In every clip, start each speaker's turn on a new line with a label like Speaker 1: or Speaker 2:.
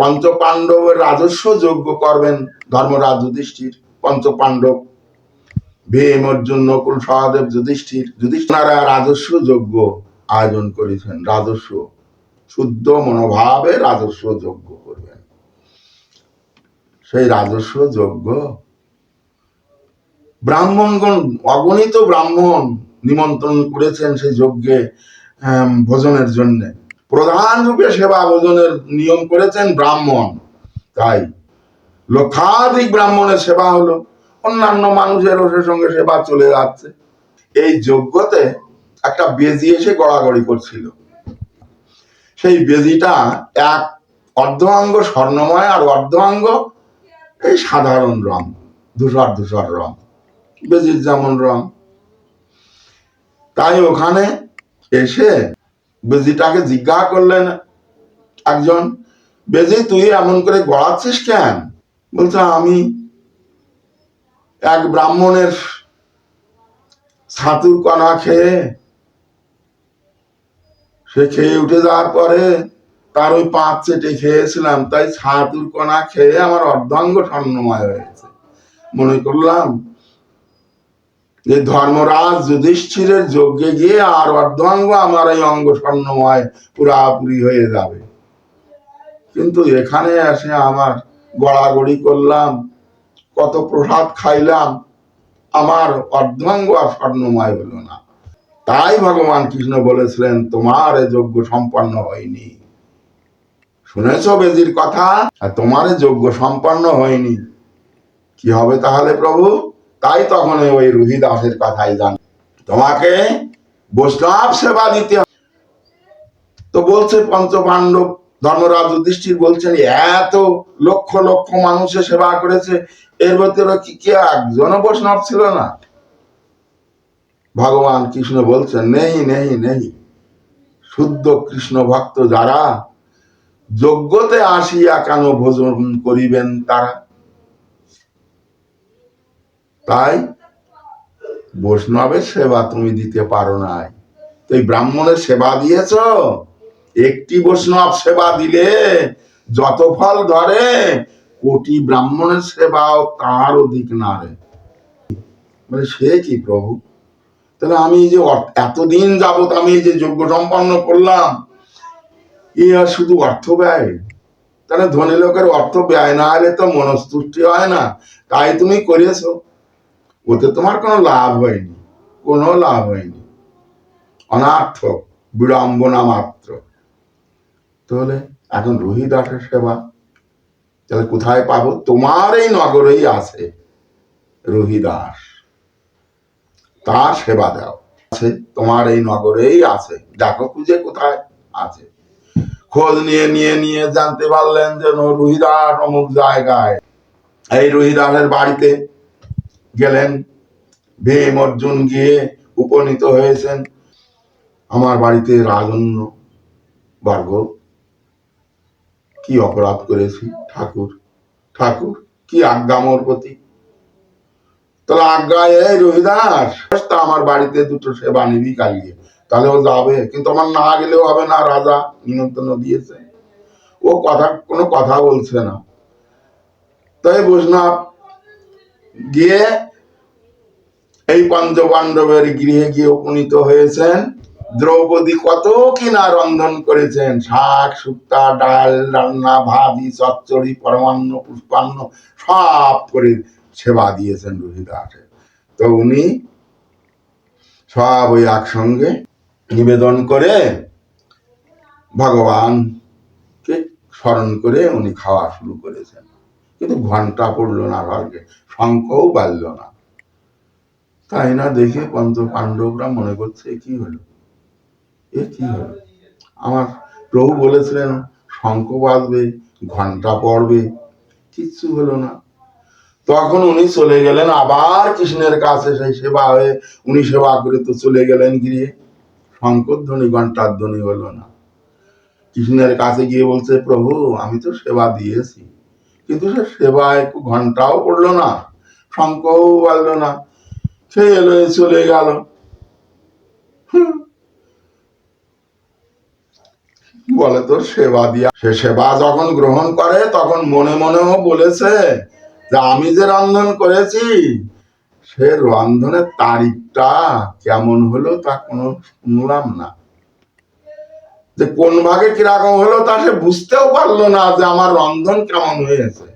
Speaker 1: পঞ্চ পাণ্ডবের রাজস্ব যজ্ঞ করবেন ধর্মরাজ যুধিষ্ঠির। পঞ্চ পাণ্ডব ভীম, অর্জুন, নকুল, সহদেব যুধিষ্ঠির। যুধিষ্ঠিরা রাজস্ব যজ্ঞ আয়োজন করেছেন। রাজস্ব, শুদ্ধ মনোভাবে রাজস্ব যজ্ঞ করবেন। সেই রাজস্ব যজ্ঞ ব্রাহ্মণগণ, অগণিত ব্রাহ্মণ নিমন্ত্রণ করেছেন সেই যজ্ঞে ভোজনের জন্য। প্রধান রূপে সেবা ভোজনের নিয়ম করেছেন ব্রাহ্মণ। তাই লক্ষাধিক ব্রাহ্মণের সেবা হলো, অন্যান্য মানুষেরও সে সঙ্গে সেবা চলে যাচ্ছে। এই যজ্ঞতে একটা বেজি এসে গড়াগড়ি করছিল। সেই বেজিটা এক অর্ধাঙ্গ স্বর্ণময় আর অর্ধাঙ্গ এই সাধারণ রং, ধূসর ধূসর রং, বেজির যেমন রং। তাই ওখানে এসে বেজিটাকে জিজ্ঞাসা করলেন একজন, বেজি, তুই এমন করে গড়াচ্ছিস কেন? বলছে, আমি এক ব্রাহ্মণের ছাতুর কণা খেয়ে, সে খেয়ে উঠে যাওয়ার পরে তার ওই পাঁচ চেটে খেয়েছিলাম, তাই ছাতুর কণা খেয়ে আমার অর্ধাঙ্গ স্বর্ণময় হয়েছে। মনে করলাম যে ধর্মরাজ যুধিষ্ঠিরের যজ্ঞে গিয়ে আর অর্ধাঙ্গ আমার এই অঙ্গ স্বর্ণময় পুরাপুরি হয়ে যাবে। কিন্তু এখানে এসে আমার গড়াগড়ি করলাম, কত প্রসাদ খাইলাম, আমার অর্ধাঙ্গ আর স্বর্ণময় হলো না। তাই ভগবান কৃষ্ণ বলেছিলেন, তোমার যজ্ঞ সম্পন্ন হয়নি। শুনেছ বেজির কথা? আর তোমার যজ্ঞ সম্পন্ন হয়নি। কি হবে তাহলে প্রভু? তাই তখন ওই রুহিদাসের কথাই জান তোমাকে বৈষ্ণব সেবা দিতে তো বলছে পঞ্চপাণ্ডব ধর্মরাজ যুধিষ্ঠির বলছেন, এত লক্ষ লক্ষ মানুষের সেবা করেছে, এর ভেতরে কি কে একজনও বৈষ্ণব ছিল না? ভগবান কৃষ্ণ বলছেন, নেই নেই নেই। শুদ্ধ কৃষ্ণ ভক্ত যারা যোগ্যতে আসিয়া কেন ভোজন করিবেন তারা? তাই বৈষ্ণবের সেবা তুমি দিতে পারো নাই। তো এই ব্রাহ্মণের সেবা দিয়েছ? একটি বৈষ্ণব সেবা দিলে যত ফল ধরে, কোটি ব্রাহ্মণের সেবাও তার অধিক না রে। মানে সে কি প্রভু? তাহলে আমি যে এতদিন যাবত আমি যে যোগ্য সম্পন্ন করলাম আর শুধু অর্থ ব্যয়? তাহলে ধনী লোকের অর্থ ব্যয় না হলে তো মনস্তুষ্টি হয় না। তাই তুমি করেছ। ওতে তোমার কোনো লাভ হয়নি, কোনো লাভ হয়নি। অনার্থক, বিড়ম্বনা মাত্র। তাহলে এখন রোহিদাসের সেবা, তাহলে কোথায় পাবো? তোমার এই নগরেই আছে রোহিদাস তার সেবা দাও। আছে, তোমার এই নগরেই আছে। দেখো খুঁজে কোথায় আছে। খোঁজ নিয়ে নিয়ে নিয়ে জানতে পারলেন যেন রোহিদাস অমুক জায়গায়। এই রোহিদাসের বাড়িতে গেলেন। ভীম অর্জুন গিয়ে উপনীত হয়েছেন আমার বাড়িতে রাজন্য বর্গ। কি অপরাধ করেছি ঠাকুর? ঠাকুর, কি আজ্ঞা মোর প্রতি? তাহলে আজ্ঞা এই রোহিদাস আমার বাড়িতে দুটো সেবা নিবি কালিয়ে তাহলে ও যাবে, কিন্তু আমার না গেলেও হবে না, রাজা নিমন্ত্রণ দিয়েছে। ও কথা, কোনো কথা বলছে না। তাই বৈষ্ণব গিয়ে এই পঞ্চ পাণ্ডবের গৃহে গিয়ে উপনীত হয়েছেন। দ্রৌপদী কত কিনা রন্ধন করেছেন? শাক, শুক্তা, ডাল, রান্না, ভাজি, চচ্চড়ি, পরমান্ন, পুষ্পান্ন, সব করে সেবা দিয়েছেন রোহিদাসে তো উনি সব ওই একসঙ্গে নিবেদন করে ভগবানকে স্মরণ করে উনি খাওয়া শুরু করেছেন। কিন্তু ঘণ্টা পড়ল না ঘরকে শঙ্খও বাজলো না। তাই না দেখে পঞ্চ পাণ্ডবরা মনে করছে কি হলো? এ কি হলো? আমার প্রভু বলেছিলেন, শঙ্খ বাজবে, ঘণ্টা পড়বে, কিচ্ছু হলো না। তখন উনি চলে গেলেন, আবার কৃষ্ণের কাছে সেই সেবা হয়ে উনি সেবা করে তো চলে গেলেন গিয়ে। শঙ্কর ধ্বনি ঘণ্টার ধ্বনি হলো না। কৃষ্ণের কাছে গিয়ে বলছে, প্রভু, আমি তো সেবা দিয়েছি। কিন্তু সে সেবায় ঘন্টাও পড়ল না শঙ্কও বাজলো না, সে এলো চলে গেল। বলে তোর সেবা দিয়া। সে সেবা যখন গ্রহণ করে, তখন মনে মনেও বলেছে যে আমি যে রন্ধন করেছি, সে রন্ধনের তারিখটা কেমন হলো তা কোনো শুনলাম না। যে কোন ভাগে কীরকম হলো তা সে বুঝতেও পারল না যে আমার রন্ধন কেমন হয়েছে।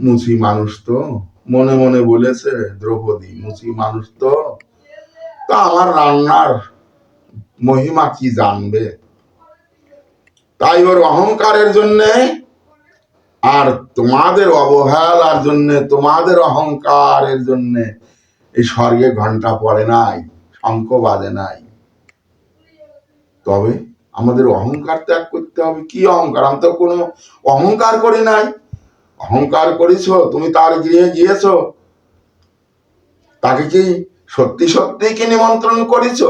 Speaker 1: মুচি মানুষ তো মনে মনে বলেছে, দ্রৌপদী, মুচি মানুষ তো, তা আমার রান্নার মহিমা কি জানবে? তাই ওর অহংকারের জন্যে আর তোমাদের অবহেলার জন্য, তোমাদের অহংকারের জন্য এই স্বর্গে ঘণ্টা পড়ে নাই, শঙ্খ বাজে নাই। তবে আমাদের অহংকার ত্যাগ করতে হবে। কি অহংকার? আমি তো কোনো অহংকার করি নাই। অহংকার করেছ তুমি তার গৃহে গিয়েছ। তাকে কি সত্যি সত্যি কি নিমন্ত্রণ করেছ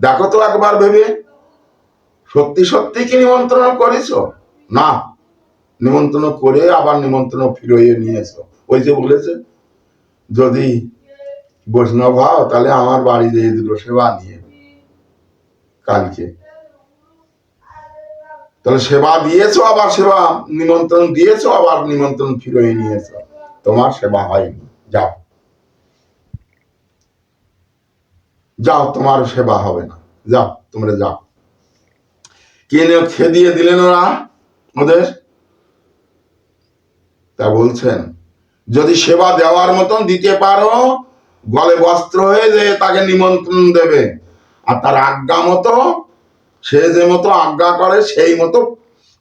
Speaker 1: দেখো তো একবার ভেবে। সত্যি সত্যি কি নিমন্ত্রণ করেছ না, নিমন্ত্রণ করে আবার নিমন্ত্রণ ফিরিয়ে নিয়েছো। ওই যে বলেছে, যদি বৈষ্ণব হও তাহলে আমার বাড়ি যেয়ে দুটো সেবা নিয়ে কালকে। তাহলে সেবা দিয়েছ আবার সেবা নিমন্ত্রণ দিয়েছ, আবার নিমন্ত্রণ ফিরিয়ে নিয়েছো। তোমার সেবা হয়নি। যাও। যাও, তোমার সেবা হবে না। যাও, তোমরা যাও। কিনে খেদিয়ে দিলেন ওরা? ওদের? তা বলছেন, যদি সেবা দেওয়ার মতন দিতে পারো, গলে বস্ত্র হয়ে যে তাকে নিমন্ত্রণ দেবে। আর তার আজ্ঞা মতো সে যে মতো আজ্ঞা করে, সেই মতো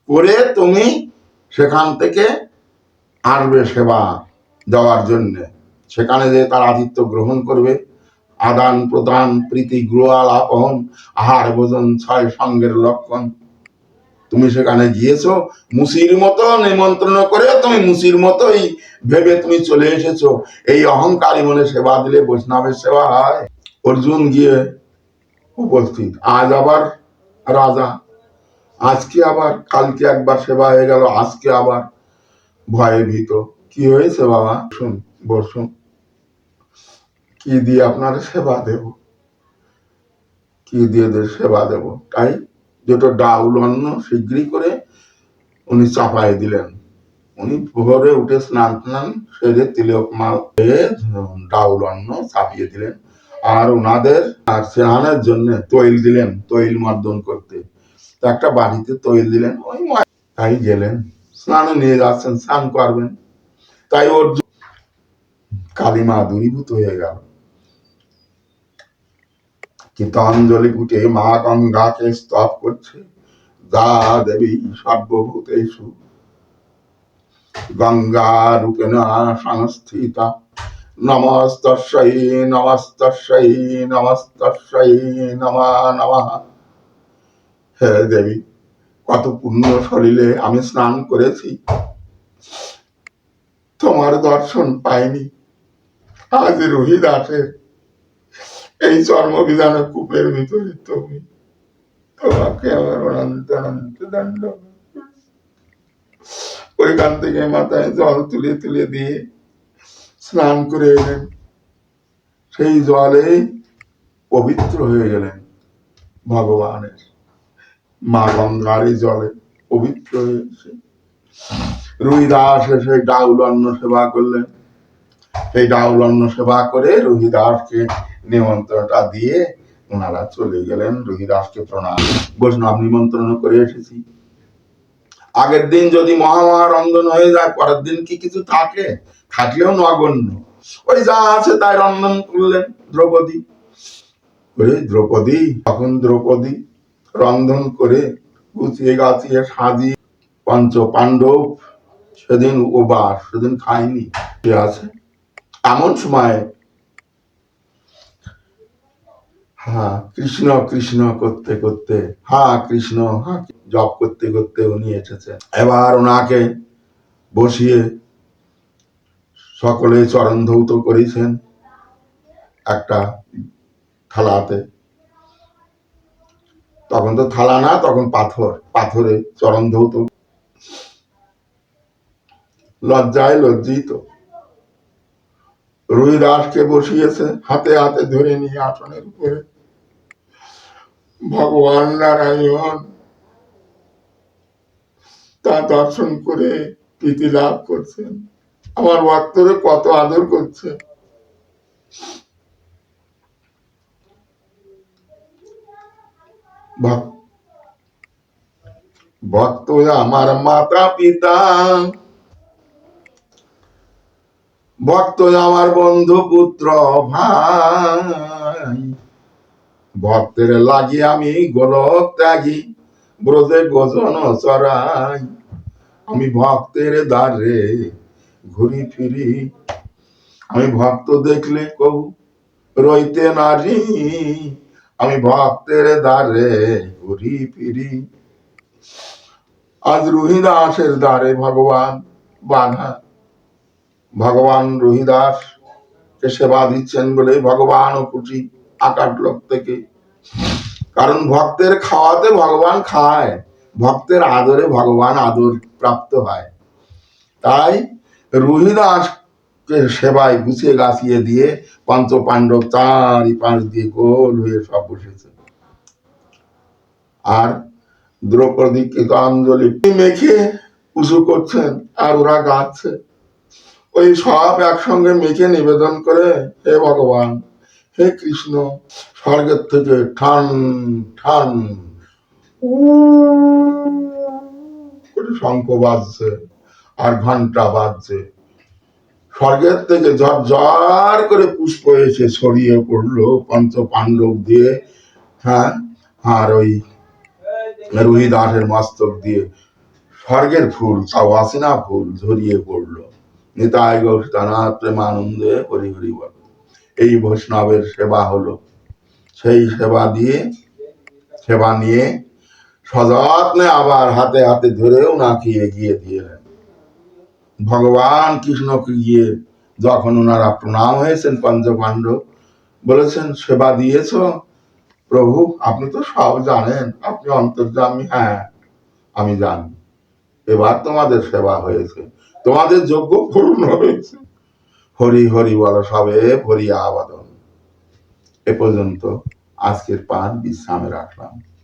Speaker 1: করে তুমি সেখান থেকে আসবে সেবা দেওয়ার জন্য। সেখানে যে তার আতিথ্য গ্রহণ করবে। আদান, প্রদান, প্রীতি গৃহ আলাপন আহার ভোজন, ছয় সঙ্গের লক্ষণ। তুমি সেখানে গিয়েছো, মুসির মতো নিমন্ত্রণ করে তুমি মুসির মতোই ভেবে তুমি চলে এসেছ। এই অহংকারী মনে সেবা দিলে বৈষ্ণবের সেবা হয়। অর্জুন গিয়ে উপস্থিত। আজ আবার রাজা। আজকে আবার, কালকে একবার সেবা হয়ে গেল, আজকে আবার ভয়ে ভীত। কি হয়েছে বাবা? শুন, বসুন। কি দিয়ে আপনার সেবা দেব? কি দিয়ে সেবা দেব? তাই দুটো ডাউল অন্ন শীঘ্রই করে উনি চাপাই দিলেন। উনি ভোরে উঠে স্নান টান সেরে তিলক মাল ডাউল অন্ন চাপিয়ে দিলেন। আর ওনাদের আর স্নানের জন্য তৈল দিলেন, তৈল মর্দন করতে। তো একটা বাড়িতে তৈল দিলেন, ওই তাই গেলেন। স্নানে নিয়ে যাচ্ছেন, স্নান করবেন। তাই ওর কালিমা দূরীভূত হয়ে গেল। কীর্তঞ্জলি ফুটে মা গঙ্গাকে স্তব করছে। দা দেবী সর্বভূতেষু। গঙ্গা রূপেণ সংস্থিতা। নমস্তস্যৈ নমস্তস্যৈ নমস্তস্যৈ নমা নমঃ। হে দেবী, কত পুণ্য শরীরে আমি স্নান করেছি। তোমার দর্শন পাইনি। আজ রোহিদাসের এই চর্মবিধানে কূপের ভিতরে তুমি। তোমাকে আমার অনন্ত অনন্ত দণ্ড। ওইখান থেকে মাথায় জল তুলে তুলে দিয়ে স্নান করে এলেন। সেই জলে পবিত্র হয়ে গেলেন ভগবানের। মা গঙ্গার এই জলে পবিত্র হয়েছে রুহিদাস এসে ডাউল অন্ন সেবা করলেন। সেই ডাউল অন্ন সেবা করে রুহিদাসকে নিমন্ত্রণটা দিয়ে ওনারা চলে গেলেন। রুহিদাসকে প্রণাম। বৈষ্ণব নিমন্ত্রণ করে এসেছি। আগের দিন যদি মহামহা রন্ধন হয়ে যায়, পরের দিন কি কিছু থাকে? থাকলেও নগণ্য। ওই যা আছে তাই রন্ধন করলেন দ্রৌপদী। ওরে দ্রৌপদী, তখন দ্রৌপদী রন্ধন করে গুছিয়ে গাছিয়ে সাজিয়ে পঞ্চ পাণ্ডব সেদিন উপবাস সেদিন খায়নি আছে। এমন সময় হ্যাঁ কৃষ্ণ কৃষ্ণ করতে করতে হ্যাঁ কৃষ্ণ হ্যাঁ জপ করতে করতে উনি এসেছেন। এবার ওনাকে বসিয়ে সকলে চরণ ধৌত করেছেন একটা থালাতে। তখন তো থালা না, তখন পাথর, পাথরে চরণ ধৌত। লজ্জায় লজ্জিত। রুহিদাসকে বসিয়েছে, হাতে হাতে ধরে নিয়ে আসনের উপরে। ভগবান নারায়ণ, তা দর্শন করে প্রীতি লাভ করছেন। আমার ভক্তরে কত আদর করছে। ভক্ত আমার মাতা পিতা। ভক্ত আমার বন্ধু পুত্র ভাই। ভক্তের লাগি আমি গোলক ত্যাগী, ব্রজে গজন চড়াই। আমি ভক্তের দ্বারে ঘুরি ফিরি। আমি ভক্ত দেখলে কবু রইতে নারি। আমি ভক্তের দ্বারে ঘুরি ফিরি। আজ রোহিদাসের দ্বারে ভগবান বাধা ভগবান রোহিদাস, কে সেবা দিচ্ছেন বলে ভগবান ও খুশি আকাট লোক থেকে। কারণ ভক্তের খাওয়াতে ভগবান খায়, ভক্তের আদরে ভগবান আদর প্রাপ্ত হয়। তাই রোহিদাস সেবায় গুছিয়ে গাছিয়ে দিয়ে পঞ্চ পাণ্ডব চারি পাঁচ দিয়ে গোল হয়ে সব বসেছে। আর দ্রৌপদী কৃতাঞ্জলি মেখে উঁচু করছেন আর ওরা গাচ্ছে। ওই সব একসঙ্গে মেখে নিবেদন করে হে ভগবান হে কৃষ্ণ স্বর্গের থেকে ঠান ঠান। শঙ্খ বাজছে। আর ঘণ্টা বাজছে। স্বর্গের থেকে ঝর ঝর করে পুষ্প এসে ছড়িয়ে পড়ল পঞ্চ পাণ্ডব দিয়ে হ্যাঁ আর ওই রোহিদাসের মস্তক দিয়ে। স্বর্গের ফুল, তাও আসিনা ফুল ঝরিয়ে পড়ল। নিতাই গৌষ্ঠনাথ প্রেমানন্দে হরি হরি এই বৈষ্ণবের সেবা হলো। সেই সেবা দিয়ে, সেবা নিয়ে সযত্নে আবার হাতে হাতে ধরে ওনাকে এগিয়ে দিলেন ভগবান কৃষ্ণকে গিয়ে যখন ওনারা প্রণাম হয়েছেন পঞ্চ পাণ্ডব বলেছেন, সেবা দিয়েছ? প্রভু, আপনি তো সব জানেন। আপনি অন্তর্যামী। হ্যাঁ আমি জানি। এবার তোমাদের সেবা হয়েছে। তোমাদের যোগ্য পূর্ণ হয়েছে। হরি হরি বলো সবে, হরি আবাদন। এ পর্যন্ত আজকের পাঠ বিশ্রামে রাখলাম।